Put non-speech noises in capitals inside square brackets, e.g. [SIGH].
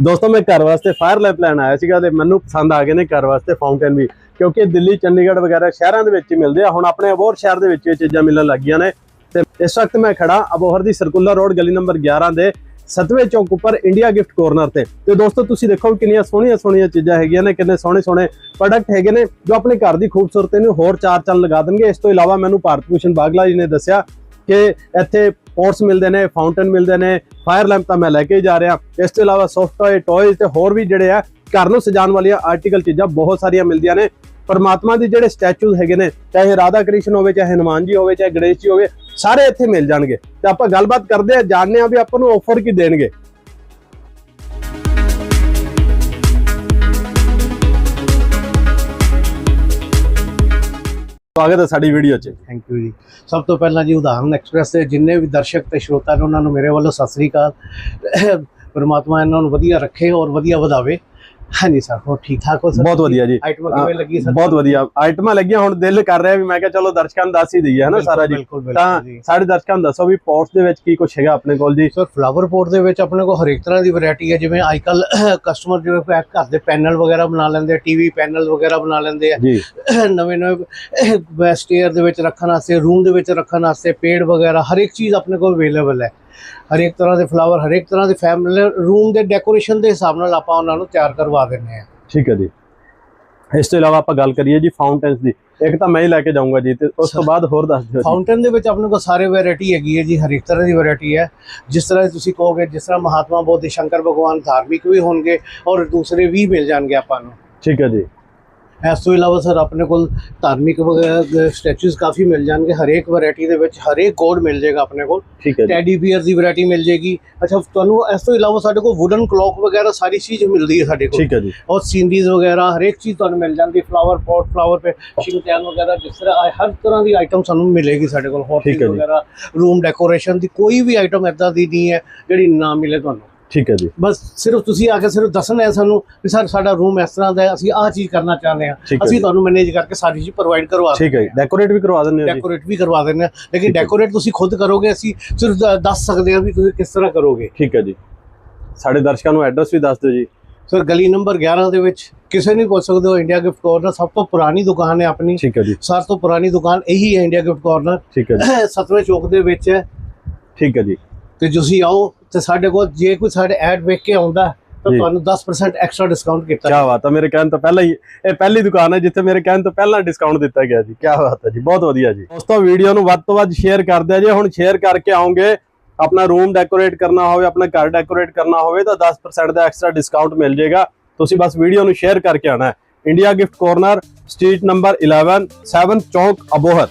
ਦੋਸਤੋ, ਮੈਂ ਘਰ ਵਾਸਤੇ ਫਾਇਰ ਲੈਂਪ ਲੈਣ ਆਇਆ ਸੀਗਾ ਤੇ ਮੈਨੂੰ ਪਸੰਦ ਆ ਗਏ ਨੇ ਘਰ ਵਾਸਤੇ ਫਾਊਂਟੇਨ ਵੀ, ਕਿਉਂਕਿ ਦਿੱਲੀ, ਚੰਡੀਗੜ੍ਹ ਵਗੈਰਾ ਸ਼ਹਿਰਾਂ ਦੇ ਵਿੱਚ ਮਿਲਦੇ ਆ। ਹੁਣ ਆਪਣੇ ਅਬੋਹਰ ਸ਼ਹਿਰ ਦੇ ਵਿੱਚ ਇਹ ਚੀਜ਼ਾਂ ਮਿਲਣ ਲੱਗੀਆਂ ਨੇ। ਤੇ ਇਸ ਵਕਤ ਮੈਂ ਖੜਾ ਅਬੋਹਰ ਦੀ ਸਰਕੂਲਰ ਰੋਡ ਗਲੀ ਨੰਬਰ 11 ਦੇ ਸਤਵੇਂ ਚੌਂਕ ਉੱਪਰ ਇੰਡੀਆ ਗਿਫਟ ਕੋਰਨਰ ਤੇ। ਤੇ ਦੋਸਤੋ, ਤੁਸੀਂ ਦੇਖੋ ਕਿੰਨੀਆਂ ਸੋਹਣੀਆਂ ਸੋਹਣੀਆਂ ਚੀਜ਼ਾਂ ਹੈਗੀਆਂ ਨੇ, ਕਿੰਨੇ ਸੋਹਣੇ ਸੋਹਣੇ ਪ੍ਰੋਡਕਟ ਹੈਗੇ ਨੇ, ਜੋ ਆਪਣੇ ਘਰ ਦੀ ਖੂਬਸੂਰਤੀ ਨੂੰ ਹੋਰ ਚਾਰ ਚੰਨ ਲਗਾ ਦੇਣਗੇ। ਇਸ ਤੋਂ ਇਲਾਵਾ ਮੈਨੂੰ ਭਾਰਤ ਭੂਸ਼ਣ ਬਾਗਲਾ ਜੀ ਨੇ ਦੱਸਿਆ ਕਿ ਇੱਥੇ ਪੋਰਟਸ ਮਿਲਦੇ ਨੇ, ਫਾਊਂਟੇਨ ਮਿਲਦੇ ਨੇ, ਫਾਇਰ ਲੈਂਪ ਤਾਂ ਮੈਂ ਲੈ ਕੇ ਹੀ ਜਾ ਰਿਹਾ। ਇਸ ਤੋਂ ਇਲਾਵਾ ਸੌਫਟ ਟੌਏ ਟੌਇਜ਼ ਤੇ ਹੋਰ ਵੀ ਜਿਹੜੇ ਆ, ਘਰ ਨੂੰ ਸਜਾਉਣ ਵਾਲੀਆਂ ਆਰਟੀਕਲ ਚੀਜ਼ਾਂ ਬਹੁਤ ਸਾਰੀਆਂ ਮਿਲਦੀਆਂ ਨੇ। ਪਰਮਾਤਮਾ ਦੇ ਜਿਹੜੇ ਸਟੈਚੂਜ਼ ਹੈਗੇ ਨੇ, ਚਾਹੇ ਰਾਧਾ ਕ੍ਰਿਸ਼ਨ ਹੋਵੇ, ਚਾਹੇ ਹਨੂਮਾਨ ਜੀ ਹੋਵੇ, ਚਾਹੇ ਗਣੇਸ਼ ਜੀ ਹੋਵੇ, ਸਾਰੇ ਇੱਥੇ ਮਿਲ ਜਾਣਗੇ। ਤੇ ਆਪਾਂ ਗੱਲਬਾਤ ਕਰਦੇ ਆ, ਜਾਣਦੇ ਆ ਵੀ ਆਪਾਂ ਨੂੰ ਆਫਰ ਕੀ ਦੇਣਗੇ। ਸਵਾਗਤ ਹੈ ਸਾਡੀ ਵੀਡੀਓ 'ਚ। ਥੈਂਕ ਯੂ ਜੀ। ਸਭ ਤੋਂ ਪਹਿਲਾਂ ਜੀ ਉਦਾਹਰਨ ਐਕਸਪ੍ਰੈਸ ਦੇ ਜਿੰਨੇ ਵੀ ਦਰਸ਼ਕ ਤੇ ਸ਼ਰੋਤਾ ਨੇ, ਉਹਨਾਂ ਨੂੰ ਮੇਰੇ ਵੱਲੋਂ ਸਤਿ ਸ੍ਰੀ ਅਕਾਲ। ਪਰਮਾਤਮਾ ਇਹਨਾਂ ਨੂੰ ਵਧੀਆ ਰੱਖੇ ਔਰ ਵਧੀਆ ਵਧਾਵੇ। ਹਾਂਜੀ ਸਰ ਹੋਰ ਠੀਕ ਠਾਕ ਹੋ ਸਰ? ਬਹੁਤ ਵਧੀਆ ਜੀ। ਆਈਟਮ ਕਿਵੇਂ ਲੱਗੀ ਸਰ? ਬਹੁਤ ਵਧੀਆ। ਆਈਟਮਾਂ ਲੱਗੀਆਂ ਹੁਣ ਦਿਲ ਕਰ ਰਿਹਾ ਵੀ ਮੈਂ ਕਿਹਾ ਚਲੋ ਦਰਸ਼ਕਾਂ ਨੂੰ ਦੱਸ ਹੀ ਦਈਏ ਹਨਾ ਸਾਰਾ ਜੀ। ਤਾਂ ਸਾਡੇ ਦਰਸ਼ਕਾਂ ਨੂੰ ਦੱਸੋ ਵੀ ਪੋਟਸ ਦੇ ਵਿੱਚ ਕੀ ਕੁਝ ਹੈਗਾ ਆਪਣੇ ਕੋਲ ਜੀ? ਸਰ ਫਲਾਵਰ ਪੋਟ ਦੇ ਵਿੱਚ ਆਪਣੇ ਕੋਲ ਹਰੇਕ ਤਰ੍ਹਾਂ ਦੀ ਵੈਰਾਈਟੀ ਹੈ ਜਿਵੇਂ ਅੱਜਕੱਲ ਕਸਟਮਰ [COUGHS] ਜਿਵੇਂ ਘਰ ਦੇ ਪੈਨਲ ਵਗੈਰਾ ਬਣਾ ਲੈਂਦੇ ਆ ਟੀਵੀ ਪੈਨਲ ਵਗੈਰਾ ਬਣਾ ਲੈਂਦੇ ਆ। ਨਵੇਂ ਨਵੇਂ ਵੈਸਟੇਅਰ ਦੇ ਵਿੱਚ ਰੱਖਣ ਵਾਸਤੇ ਰੂਮ ਦੇ ਵਿੱਚ ਰੱਖਣ ਵਾਸਤੇ ਪੇੜ ਵਗੈਰਾ ਹਰ ਇੱਕ ਚੀਜ਼ ਆਪਣੇ ਕੋਲ ਅਵੇਲੇਬਲ ਹੈ। ਹਰੇਕ ਤਰ੍ਹਾਂ ਦੇ ਫਲਾਵਰ ਹਰੇਕ ਤਰ੍ਹਾਂ ਦੇ ਫੈਮਿਲੀ ਰੂਮ ਦੇ ਡੈਕੋਰੇਸ਼ਨ ਦੇ ਹਿਸਾਬ ਨਾਲ ਆਪਾਂ ਉਹਨਾਂ ਨੂੰ ਤਿਆਰ ਕਰਵਾ ਦਿੰਦੇ ਹਾਂ। ਠੀਕ ਹੈ ਜੀ। ਇਸ ਤੋਂ ਇਲਾਵਾ ਆਪਾਂ ਗੱਲ ਕਰੀਏ ਜੀ ਫਾਊਂਟੇਨਸ ਦੀ। ਇੱਕ ਤਾਂ ਮੈਂ ਹੀ ਲੈ ਕੇ ਜਾਊਂਗਾ ਜੀ ਤੇ ਉਸ ਤੋਂ ਬਾਅਦ ਹੋਰ ਦੱਸ ਦਿਓ ਫਾਊਂਟੇਨ ਦੇ ਵਿੱਚ ਆਪਣੇ ਕੋਲ ਸਾਰੇ ਵੈਰਾਈਟੀ ਹੈਗੀ ਹੈ ਜੀ ਹਰੇਕ ਤਰ੍ਹਾਂ ਦੀ ਵੈਰਾਈਟੀ ਹੈ। ਜਿਸ ਤਰ੍ਹਾਂ ਤੁਸੀਂ ਕਹੋਗੇ ਜਿਸ ਤਰ੍ਹਾਂ ਮਹਾਤਮਾ ਬੋਧੀ ਸ਼ੰਕਰ ਭਗਵਾਨ ਧਾਰਮਿਕ ਵੀ ਹੋਣਗੇ ਔਰ ਦੂਸਰੇ ਵੀ ਮਿਲ ਜਾਣਗੇ ਆਪਾਂ ਨੂੰ। ਠੀਕ ਹੈ ਜੀ। ਇਸ ਤੋਂ ਇਲਾਵਾ ਸਰ ਆਪਣੇ ਕੋਲ ਧਾਰਮਿਕ ਸਟੈਚੂਜ਼ ਕਾਫੀ ਮਿਲ ਜਾਣਗੇ ਹਰੇਕ ਵੈਰਾਈਟੀ ਦੇ ਵਿੱਚ ਹਰੇਕ ਕੋਡ ਮਿਲ ਜਾਏਗਾ ਆਪਣੇ ਕੋਲ। ਠੀਕ ਹੈ ਟੈਡੀ ਬੀਅਰ ਦੀ ਵੈਰਾਈਟੀ ਮਿਲ ਜਾਏਗੀ। ਅੱਛਾ ਤੁਹਾਨੂੰ ਇਸ ਤੋਂ ਇਲਾਵਾ ਸਾਡੇ ਕੋਲ ਵੁਡਨ ਕਲੌਕ ਵਗੈਰਾ ਸਾਰੀ ਚੀਜ਼ ਮਿਲਦੀ ਹੈ ਸਾਡੇ ਕੋਲ। ਠੀਕ ਹੈ ਜੀ। ਔਰ ਸੀਨਰੀਜ਼ ਵਗੈਰਾ ਹਰੇਕ ਚੀਜ਼ ਤੁਹਾਨੂੰ ਮਿਲ ਜਾਂਦੀ ਫਲਾਵਰ ਪੋਟ ਫਲਾਵਰ ਪੇ ਸ਼ਿੰਗਟਿਆਨ ਵਗੈਰਾ ਜਿਸ ਤਰ੍ਹਾਂ ਹਰ ਤਰ੍ਹਾਂ ਦੀ ਆਈਟਮ ਸਾਨੂੰ ਮਿਲੇਗੀ ਸਾਡੇ ਕੋਲ ਹੌਟੇਲ। ਵਗੈਰਾ ਰੂਮ ਡੈਕੋਰੇਸ਼ਨ ਦੀ ਕੋਈ ਵੀ ਆਈਟਮ ਐਦਾਂ ਦੀ ਨਹੀਂ ਹੈ ਜਿਹੜੀ ਨਾ ਮਿਲੇ ਤੁਹਾਨੂੰ। ਠੀਕ ਹੈ ਜੀ। ਬਸ ਸਿਰਫ ਤੁਸੀਂ ਆ ਕੇ ਸਿਰਫ ਦੱਸਣਾ ਹੈ ਸਾਨੂੰ ਵੀ ਸਰ ਸਾਡਾ ਰੂਮ ਇਸ ਤਰ੍ਹਾਂ ਦਾ ਹੈ ਅਸੀਂ ਆਹ ਚੀਜ਼ ਕਰਨਾ ਚਾਹੁੰਦੇ ਹੈ। ਅਸੀਂ। ਤੁਹਾਨੂੰ ਮੈਨੇਜ ਕਰਕੇ ਸਾਰੀ ਚੀਜ਼ ਪ੍ਰੋਵਾਈਡ ਕਰਵਾ ਠੀਕ ਹੈ ਜੀ। ਡੈਕੋਰੇਟ ਵੀ ਕਰਵਾ ਦਿੰਦੇ ਹੋ ਡੈਕੋਰੇਟ ਵੀ ਕਰਵਾ ਦਿੰਦੇ ਹਾਂ। ਲੇਕਿਨ। ਡੈਕੋਰੇਟ ਤੁਸੀਂ ਖੁਦ ਕਰੋਗੇ ਅਸੀਂ ਸਿਰਫ ਦੱਸ ਸਕਦੇ ਹਾਂ ਵੀ ਤੁਸੀਂ ਕਿਸ ਤਰ੍ਹਾਂ ਕਰੋਗੇ। ਠੀਕ ਹੈ ਜੀ। ਸਾਡੇ ਦਰਸ਼ਕਾਂ ਨੂੰ ਐਡਰੈਸ ਵੀ ਦੱਸ ਦਿਓ ਜੀ। ਸਰ ਗਲੀ ਨੰਬਰ 11 ਦੇ ਵਿੱਚ ਕਿਸੇ ਨੂੰ ਪੁੱਛ ਸਕਦੇ ਹੋ ਇੰਡੀਆ ਗਿਫਟ ਕਾਰਨਰ ਸਭ ਤੋਂ ਪੁਰਾਣੀ ਦੁਕਾਨ ਹੈ ਆਪਣੀ। ਠੀਕ ਹੈ ਜੀ। ਸਾਰ ਤੋਂ ਪੁਰਾਣੀ ਦੁਕਾਨ ਇਹੀ ਹੈ ਇੰਡੀਆ ਗਿਫਟ ਕਾਰਨਰ ਠੀਕ ਹੈ ਜੀ। ਸਤਵੇਂ ਚੌਕ ਦੇ ਵਿੱਚ ਹੈ। ਠੀਕ ਹੈ ਜੀ। ਤੇ ਤੁਸੀਂ ਆਓ ਤੇ ਸਾਡੇ ਕੋਲ ਜੇ ਕੋਈ ਸਾਡੇ ਐਡ ਵੇਖ ਕੇ ਆਉਂਦਾ ਤਾਂ। ਤੁਹਾਨੂੰ 10% ਐਕਸਟਰਾ ਡਿਸਕਾਊਂਟ ਕੀਤਾ ਕੀ ਬਾਤ ਹੈ ਮੇਰੇ ਕਹਿਣ ਤੋਂ ਪਹਿਲਾਂ ਹੀ ਇਹ ਪਹਿਲੀ ਦੁਕਾਨ ਹੈ ਜਿੱਥੇ ਮੇਰੇ ਕਹਿਣ ਤੋਂ ਪਹਿਲਾਂ ਡਿਸਕਾਊਂਟ ਦਿੱਤਾ ਗਿਆ ਜੀ। ਕੀ ਬਾਤ ਹੈ ਜੀ ਬਹੁਤ ਵਧੀਆ ਜੀ। ਦੋਸਤੋ ਵੀਡੀਓ ਨੂੰ ਵੱਧ ਤੋਂ ਵੱਧ ਸ਼ੇਅਰ ਕਰ ਦਿਆ ਜੇ ਹੁਣ ਸ਼ੇਅਰ ਕਰਕੇ ਆਉਂਗੇ ਆਪਣਾ ਰੂਮ ਡੈਕੋਰੇਟ ਕਰਨਾ ਹੋਵੇ ਆਪਣਾ ਘਰ ਡੈਕੋਰੇਟ ਕਰਨਾ ਹੋਵੇ ਤਾਂ 10% ਦਾ ਐਕਸਟਰਾ ਡਿਸਕਾਊਂਟ ਮਿਲ ਜਾਏਗਾ। ਤੁਸੀਂ ਬਸ ਵੀਡੀਓ ਨੂੰ ਸ਼ੇਅਰ ਕਰਕੇ ਆਣਾ ਹੈ। India gift corner street number 11 7 ਚੌਕ ਅਬੋਹਰ।